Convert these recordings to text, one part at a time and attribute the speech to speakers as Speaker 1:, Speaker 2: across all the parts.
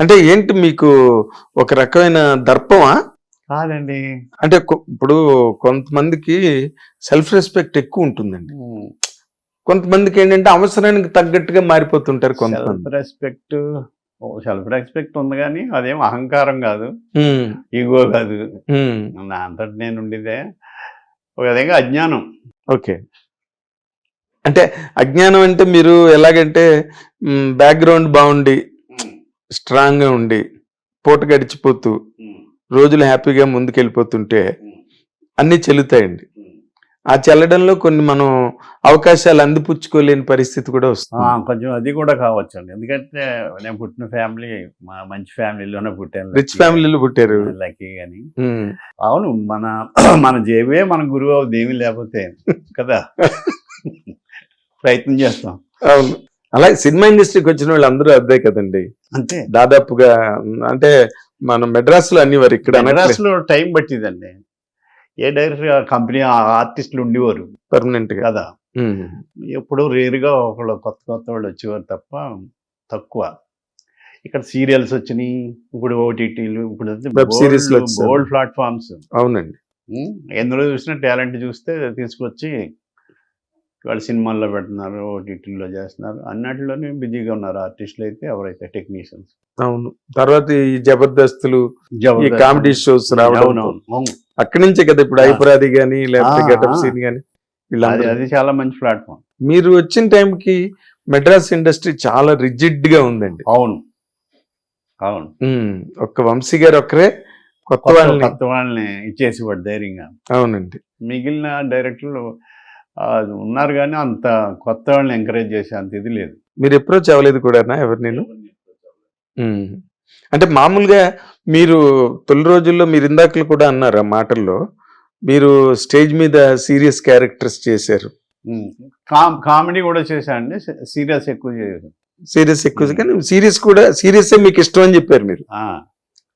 Speaker 1: అంటే ఏంటి మీకు ఒక రకమైన దర్పమా?
Speaker 2: కాదండి.
Speaker 1: అంటే ఇప్పుడు కొంతమందికి సెల్ఫ్ రెస్పెక్ట్ ఎక్కువ ఉంటుందండి. కొంతమందికి ఏంటంటే అవసరానికి తగ్గట్టుగా మారిపోతుంటారు కొంతమంది.
Speaker 2: సెల్ఫ్ రెస్పెక్ట్ సెల్ఫ్ రెస్పెక్ట్ ఉంది కానీ అదేం అహంకారం కాదు. ఈగో కాదు. నా అంతటి నేను ఉండేదే ఒక విధంగా అజ్ఞానం.
Speaker 1: ఓకే. అంటే అజ్ఞానం అంటే మీరు ఎలాగంటే బ్యాక్గ్రౌండ్ బాగుండి స్ట్రాంగ్గా ఉండి పూట గడిచిపోతూ రోజులు హ్యాపీగా ముందుకెళ్ళిపోతుంటే అన్ని చెల్లుతాయండి. ఆ చెల్లడంలో కొన్ని మనం అవకాశాలు అందిపుచ్చుకోలేని పరిస్థితి కూడా వస్తుంది.
Speaker 2: కొంచెం అది కూడా కావచ్చు అండి ఎందుకంటే నేను పుట్టిన ఫ్యామిలీ మా మంచి ఫ్యామిలీలోనే పుట్టాను.
Speaker 1: రిచ్ ఫ్యామిలీలో పుట్టారు.
Speaker 2: లక్కీ
Speaker 1: ఉమ్,
Speaker 2: అవును మన మన జేబే మన గురువు ఏమీ లేకపోతే. కదా? ప్రయత్నం చేస్తాం.
Speaker 1: అవును. అలాగే సినిమా ఇండస్ట్రీకి వచ్చిన వాళ్ళు అందరూ అదే కదండి.
Speaker 2: అంతే.
Speaker 1: దాదాపుగా అంటే మనం మెడ్రాస్లో అన్ని వారు ఇక్కడ
Speaker 2: మెడ్రాస్లో టైం పట్టిందండి. ఏ డైరెక్టర్ కంపెనీ ఆర్టిస్టులు ఉండేవారు.
Speaker 1: పర్మనెంట్
Speaker 2: కదా. ఎప్పుడు రేరుగా ఒకళ్ళు కొత్త కొత్త వాళ్ళు వచ్చేవారు తప్ప తక్కువ. ఇక్కడ సీరియల్స్ వచ్చినాయి ఇప్పుడు ఓటీటీలు ఇప్పుడు
Speaker 1: లు వచ్చేసాయి.
Speaker 2: Gold platforms.
Speaker 1: అవునండి.
Speaker 2: ఎందులో చూసినా టాలెంట్ చూస్తే తీసుకొచ్చి వాళ్ళు సినిమాల్లో పెడుతున్నారు ఓటీటీలో చేస్తున్నారు. అన్నిటిలోనే బిజీగా ఉన్నారు ఆర్టిస్టులు అయితే ఎవరైతే టెక్నీషియన్స్.
Speaker 1: అవును. తర్వాత ఈ జబర్దస్తులు ఈ కామెడీ షోస్ రావడం. అక్కడి నుంచే కదా ఇప్పుడు. ఐపరాది గాని లేకపోతే గెటప్. సీన్ గాని
Speaker 2: అది చాలా మంచి ప్లాట్ఫామ్.
Speaker 1: మీరు వచ్చిన టైంకి మెడ్రాస్ ఇండస్ట్రీ చాలా రిజిడ్గా ఉందండి.
Speaker 2: అవును. అవును.
Speaker 1: ఒక్క వంశీ గారు ఒక్కరే కొత్త వాళ్ళని.
Speaker 2: కొత్త వాళ్ళని ఇచ్చేసి వాడు ధైర్యంగా.
Speaker 1: అవునండి.
Speaker 2: మిగిలిన డైరెక్టర్లు ఉన్నారు కానీ అంత కొత్త వాళ్ళని ఎంకరేజ్ చేసే అంత ఇది లేదు.
Speaker 1: మీరు అప్రోచ్ అవ్వలేదు కూడా ఎవరు నేను. అంటే మామూలుగా మీరు తొలి రోజుల్లో మీరు ఇందాకలు కూడా అన్నారు ఆ మాటల్లో మీరు స్టేజ్ మీద సీరియస్ క్యారెక్టర్స్ చేశారు.
Speaker 2: కామెడీ కూడా చేశానండి సీరియస్ ఎక్కువ చేయదు
Speaker 1: సీరియస్ ఎక్కువ. కానీ సీరియస్ కూడా సీరియస్ మీకు ఇష్టం అని చెప్పారు మీరు.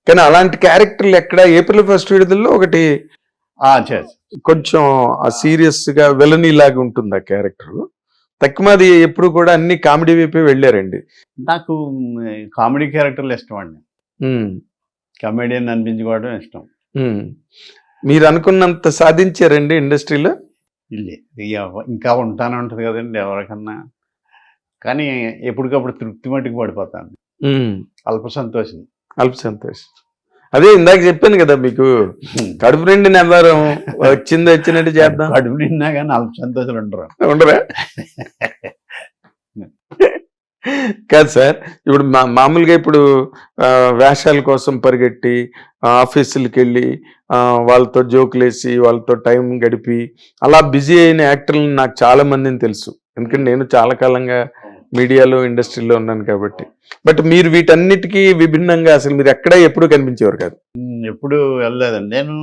Speaker 1: కానీ అలాంటి క్యారెక్టర్లు ఎక్కడ ఏప్రిల్ ఫస్ట్ విడుదలలో ఒకటి
Speaker 2: చేసి
Speaker 1: కొంచెం ఆ సీరియస్గా విలనీ లాగా ఉంటుంది ఆ క్యారెక్టర్. తక్కువది ఎప్పుడు కూడా అన్ని కామెడీ వైపే వెళ్ళారండి.
Speaker 2: నాకు కామెడీ క్యారెక్టర్లు ఇష్టం అండి. కమెడియన్ అనిపించుకోవడం ఇష్టం.
Speaker 1: మీరు అనుకున్నంత సాధించారండి ఇండస్ట్రీలో?
Speaker 2: ఇక ఉంటానే ఉంటుంది కదండి ఎవరికన్నా. కానీ ఎప్పటికప్పుడు తృప్తి మట్టుకు పడిపోతాను. అల్ప సంతోషం.
Speaker 1: అల్ప సంతోష్. అదే ఇందాక చెప్పాను కదా మీకు. కడుపు నిండి నెవ్వరం వచ్చింది వచ్చినట్టు చేద్దాం.
Speaker 2: కడుపు నిండా కానీ అల్ప సంతోషాలు ఉండరు.
Speaker 1: ఉండరా? కాదు సార్ ఇప్పుడు మా మామూలుగా ఇప్పుడు వేషాల కోసం పరిగెట్టి ఆఫీసులకి వెళ్ళి వాళ్ళతో జోకులు వేసి వాళ్ళతో టైం గడిపి అలా బిజీ అయిన యాక్టర్లు నాకు చాలా మందిని తెలుసు. ఎందుకంటే నేను చాలా కాలంగా మీడియాలో ఇండస్ట్రీలో ఉన్నాను కాబట్టి. బట్ మీరు వీటన్నిటికీ విభిన్నంగా అసలు మీరు ఎక్కడా ఎప్పుడు కనిపించేవారు కాదు.
Speaker 2: ఎప్పుడు వెళ్ళలేదండి. నేను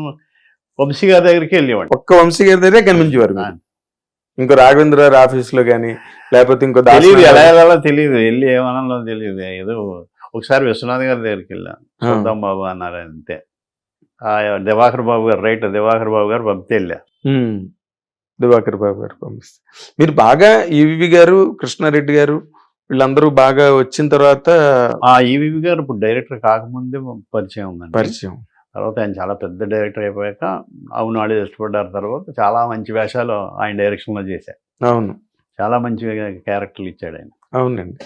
Speaker 2: వంశీ గారి దగ్గరికి వెళ్ళేవాడిని.
Speaker 1: ఒక్క వంశీ గారి దగ్గరే కనిపించేవారు. ఇంకో రాఘవేంద్ర గారి ఆఫీస్లో కానీ లేకపోతే ఇంకో
Speaker 2: తెలియదు ఎలా వెళ్ళాలో తెలియదు వెళ్ళి ఏమనాలో తెలియదు ఏదో ఒకసారి విశ్వనాథ్ గారి దగ్గరికి వెళ్ళాను. చూద్దాం బాబు అన్నారు అంతే. దివాకర్ బాబు గారు రైట్ దివాకర్ బాబు గారు పంపితే వెళ్ళా.
Speaker 1: దివాకర్ బాబు గారు పంపిస్తారు మీరు బాగా ఈవి గారు కృష్ణారెడ్డి గారు వీళ్ళందరూ బాగా వచ్చిన తర్వాత
Speaker 2: ఆ ఈవీవి గారు ఇప్పుడు డైరెక్టర్ కాకముందే పరిచయం ఉందండి.
Speaker 1: పరిచయం.
Speaker 2: తర్వాత ఆయన చాలా పెద్ద డైరెక్టర్ అయిపోయాక అవును ఆడే ఇష్టపడ్డారు తర్వాత చాలా మంచి వేషాలు ఆయన డైరెక్షన్లో చేశారు.
Speaker 1: అవును.
Speaker 2: చాలా మంచి క్యారెక్టర్లు ఇచ్చాడు ఆయన.
Speaker 1: అవునండి.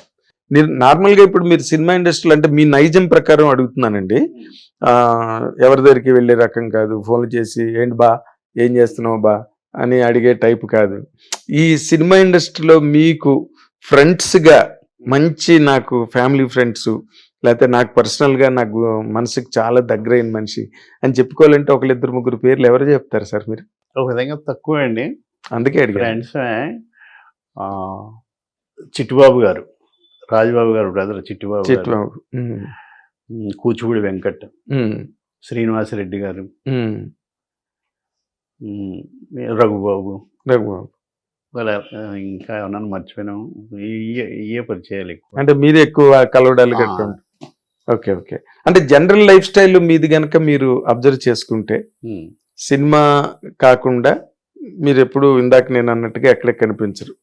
Speaker 1: మీరు నార్మల్గా ఇప్పుడు మీరు సినిమా ఇండస్ట్రీలో అంటే మీ నైజం ప్రకారం అడుగుతున్నానండి. ఆ, ఎవరి దగ్గరికి వెళ్ళే రకం కాదు. ఫోన్లు చేసి ఏంటి బా? ఏం చేస్తున్నావు బా? అని అడిగే టైప్ కాదు. ఈ సినిమా ఇండస్ట్రీలో మీకు ఫ్రెండ్స్గా మంచి నాకు ఫ్యామిలీ ఫ్రెండ్స్ లేకపోతే నాకు పర్సనల్గా నాకు మనసుకి చాలా దగ్గరైన మనిషి అని చెప్పుకోవాలంటే ఒకళ్ళిద్దరు ముగ్గురు పేర్లు ఎవరు చెప్తారు సార్ మీరు?
Speaker 2: ఒక విధంగా తక్కువ అండి.
Speaker 1: అందుకే అడిగాను.
Speaker 2: ఫ్రెండ్స్ చిట్టుబాబు గారు రాజబాబు గారు బ్రదర్ చిట్టుబాబు
Speaker 1: ఉమ్,
Speaker 2: కూచిపూడి వెంకట్ శ్రీనివాసరెడ్డి గారు. రఘుబాబు.
Speaker 1: రఘుబాబు.
Speaker 2: వాళ్ళ ఇంకా ఏమన్నా మర్చిపోయినాం. ఇయే పరిచయాలు ఎక్కువ?
Speaker 1: అంటే మీది ఎక్కువ కలవడాలు. కట్టడం ఓకే ఓకే. అంటే జనరల్ లైఫ్ స్టైల్ మీది గనక మీరు అబ్జర్వ్ చేసుకుంటే. సినిమా కాకుండా మీరు ఎప్పుడు ఇందాక నేను అన్నట్టుగా ఎక్కడ కనిపించరు.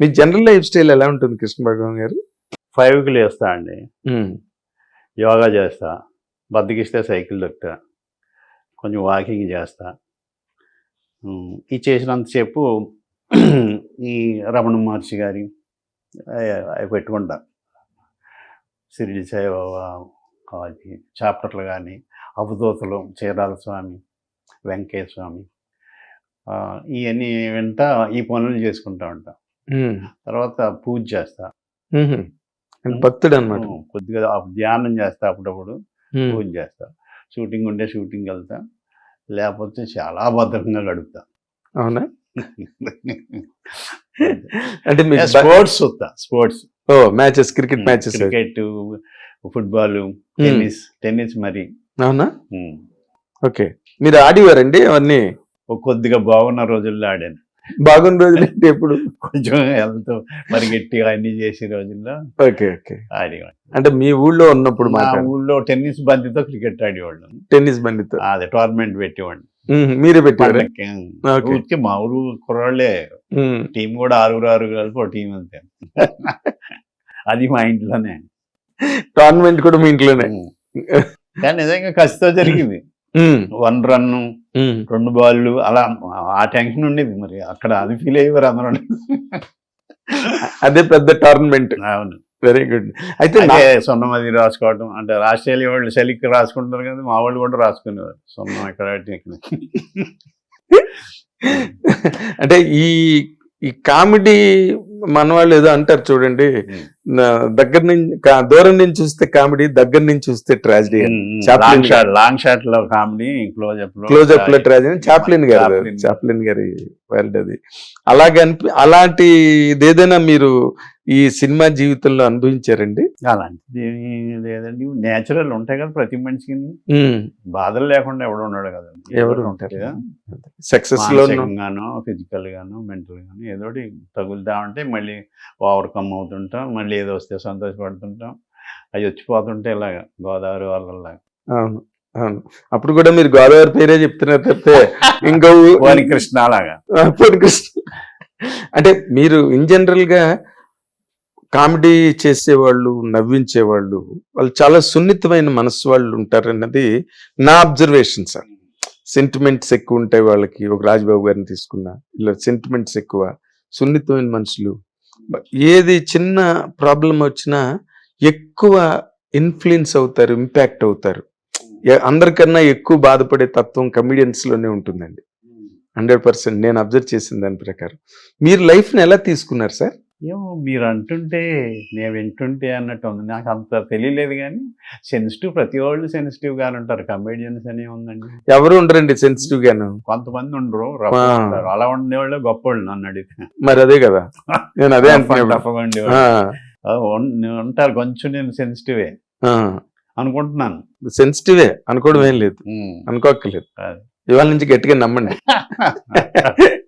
Speaker 1: మీ జనరల్ లైఫ్ స్టైల్ ఎలా ఉంటుంది కృష్ణ భగవాన్ గారు?
Speaker 2: ఫైవ్కి లేస్తా అండి. యోగా చేస్తా. బద్దకిస్తే సైకిల్ దొక్కుతా కొంచెం వాకింగ్ చేస్తా. ఇది చేసినంతసేపు ఈ రమణ మహర్షి గారి అవి- పెట్టుకుంటా. సిరిడి సాయిబాబా చాప్టర్లు కానీ అవధూతలు చీరాల స్వామి వెంకయ్య స్వామి ఇవన్నీ వెంట ఈ పనులు చేసుకుంటా ఉంటా. తర్వాత పూజ చేస్తా.
Speaker 1: భక్తుడు అనమాట
Speaker 2: కొద్దిగా ధ్యానం చేస్తా అప్పుడప్పుడు. పూజ చేస్తా. షూటింగ్ ఉంటే షూటింగ్ వెళ్తా. లేకపోతే చాలా భద్రంగా గడుపుతా.
Speaker 1: అవునా? అంటే
Speaker 2: స్పోర్ట్స్ చూస్తా స్పోర్ట్స్.
Speaker 1: ఓ matches cricket matches.
Speaker 2: Cricket football tennis tennis మరి.
Speaker 1: అవునా. ఓకే. మీరు ఆడివారండి అవన్నీ?
Speaker 2: కొద్దిగా బాగున్న రోజుల్లో ఆడాను.
Speaker 1: బాగున్న రోజులు ఏంటి ఎప్పుడు?
Speaker 2: కొంచెం హెల్త్ పరిగెట్టి అన్ని చేసే రోజుల్లో
Speaker 1: ఓకే ఓకే.
Speaker 2: ఆడేవాడిని.
Speaker 1: అంటే మీ ఊళ్ళో ఉన్నప్పుడు
Speaker 2: మా ఊళ్ళో టెన్నిస్ బంతితో క్రికెట్ ఆడేవాళ్ళం.
Speaker 1: టెన్నిస్ బండితో
Speaker 2: అదే టోర్నమెంట్ పెట్టేవాడిని
Speaker 1: మీరే పెట్టారు.
Speaker 2: ఊరికే మా ఊరు కుర్రాళ్ళే. టీం కూడా ఆరుగురు ఆరుగురు కలిపి ఒక టీం అంతే. అది మా ఇంట్లోనే.
Speaker 1: టోర్నమెంట్ కూడా మీ ఇంట్లోనే.
Speaker 2: కానీ నిజంగా కసితో జరిగింది. One run. రెండు బాళ్ళు అలా ఆ టెన్షన్ ఉండేది మరి. అక్కడ అది ఫీల్ అయ్యేవారు అందరూ.
Speaker 1: అదే పెద్ద టోర్నమెంట్
Speaker 2: అవును.
Speaker 1: వెరీ గుడ్ అయితే
Speaker 2: సున్నం అది రాసుకోవడం అంటే ఆస్ట్రేలియా వాళ్ళు చలికి రాసుకుంటారు కదా మా వాళ్ళు కూడా రాసుకునేవారు. సున్నం ఎక్కడ.
Speaker 1: అంటే ఈ ఈ కామెడీ మన వాళ్ళు ఏదో అంటారు చూడండి. దగ్గర నుంచి దూరం నుంచి చూస్తే కామెడీ దగ్గర నుంచి చూస్తే tragedy. Chaplin
Speaker 2: long shot long షాట్లో కామెడీ క్లోజ్
Speaker 1: అప్లో ట్రాజడీ. చాప్లిన్ గారు
Speaker 2: చాప్లిన్.
Speaker 1: గారి వర్డ్ అది. అలాగే అనిపి అలాంటి ఏదైనా మీరు ఈ సినిమా జీవితంలో అనుభవించారండి?
Speaker 2: అలాంటిది లేదండి. నేచురల్ ఉంటాయి కదా ప్రతి మనిషికి బాధలు లేకుండా ఎవడు ఉన్నాడు కదా
Speaker 1: ఎవరు ఉంటారు? సక్సెస్లో
Speaker 2: మానసికంగానో ఫిజికల్ గాను మెంటల్ గాను ఏదో తగులుతా ఉంటే మళ్ళీ ఓవర్కమ్ అవుతుంటాం. మళ్ళీ ఏదో వస్తే సంతోషపడుతుంటాం. అవి వచ్చిపోతుంటే ఇలాగా గోదావరి వాళ్ళలాగా.
Speaker 1: అవును. అవును. అప్పుడు కూడా మీరు గోదావరి పేరే చెప్తున్నారు తప్పితే ఇంకో
Speaker 2: వారి కృష్ణ లాగా
Speaker 1: ఆ, పూర్ణ కృష్ణ అంటే మీరు ఇన్ జనరల్గా కామెడీ చేసేవాళ్ళు నవ్వించేవాళ్ళు వాళ్ళు చాలా సున్నితమైన మనస్సు వాళ్ళు ఉంటారన్నది నా అబ్జర్వేషన్ సార్ సెంటిమెంట్స్ ఎక్కువ ఉంటాయి వాళ్ళకి. ఒక రాజ్బాబు గారిని తీసుకున్నా ఇలా సెంటిమెంట్స్ ఎక్కువ సున్నితమైన మనుషులు. ఏది చిన్న ప్రాబ్లం వచ్చినా ఎక్కువ ఇన్ఫ్లుయెన్స్ అవుతారు ఇంపాక్ట్ అవుతారు. అందరికన్నా ఎక్కువ బాధపడే తత్వం comedians లోనే ఉంటుందండి. హండ్రెడ్ పర్సెంట్ నేను అబ్జర్వ్ చేసిన దాని ప్రకారం. మీరు లైఫ్ని ఎలా తీసుకున్నారు సార్
Speaker 2: ఏమో మీరు అంటుంటే నేను వింటుంటే అన్నట్టు ఉంది. నాకు అంత తెలియలేదు కానీ సెన్సిటివ్ ప్రతి వాళ్ళు సెన్సిటివ్ గానే ఉంటారు. కమేడియన్స్ అనే ఉందండి.
Speaker 1: ఎవరు ఉండరండి సెన్సిటివ్ గాను?
Speaker 2: కొంతమంది ఉండరు. ఉంటారు. అలా ఉండేవాళ్ళు గొప్ప వాళ్ళు నన్ను అడిగితే.
Speaker 1: మరి అదే కదా. నేను అదే
Speaker 2: ఉంటారు. కొంచెం నేను సెన్సిటివే అనుకుంటున్నాను.
Speaker 1: సెన్సిటివే అనుకోవడం ఏం లేదు. అనుకోక్కర్లేదు. ఇవాళ నుంచి గట్టిగా నమ్మండి.